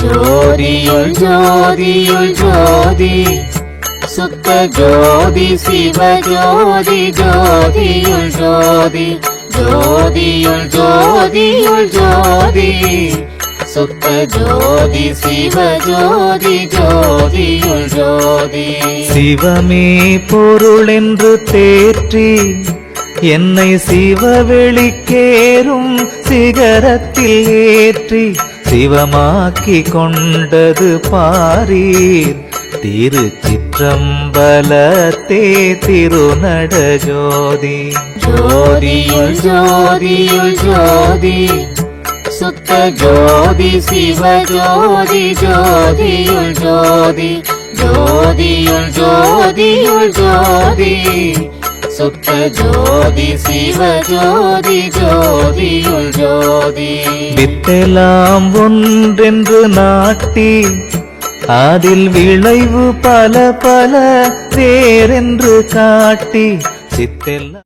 ஜோதியுள் ஜோதியுள் ஜோதி சுத்த ஜோதி சிவ ஜோதி ஜோதியுள் ஜோதி. ஜோதியுள் ஜோதியுள் ஜோதி சுத்த ஜோதி சிவ ஜோதி ஜோதியுள் ஜோதி. சிவமே பொருள் என்று தேற்றி என்னை சிவவெளிக்கேறும் சிகரத்தில் ஏற்றி சிவமாக்கி கொண்டது பாரீர். திருச்சிற்றம்பலத்தே திருநட ஜோதி ஜோதியுள் ஜோதியுள் ஜோதி. சுத்த ஜோதி சிவ ஜோதி ஜோதியுள் ஜோதி. ஜோதியுள் ஜோதியுள் ஜோதி. சுத்த ஜோதி சிவ ஜோதி ஜோதியுள் ஜோதி. வித்தெல்லாம் ஒன்றென்று நாட்டி அதில் விளைவு பல பல வேறென்று காட்டி சித்தெல்லாம்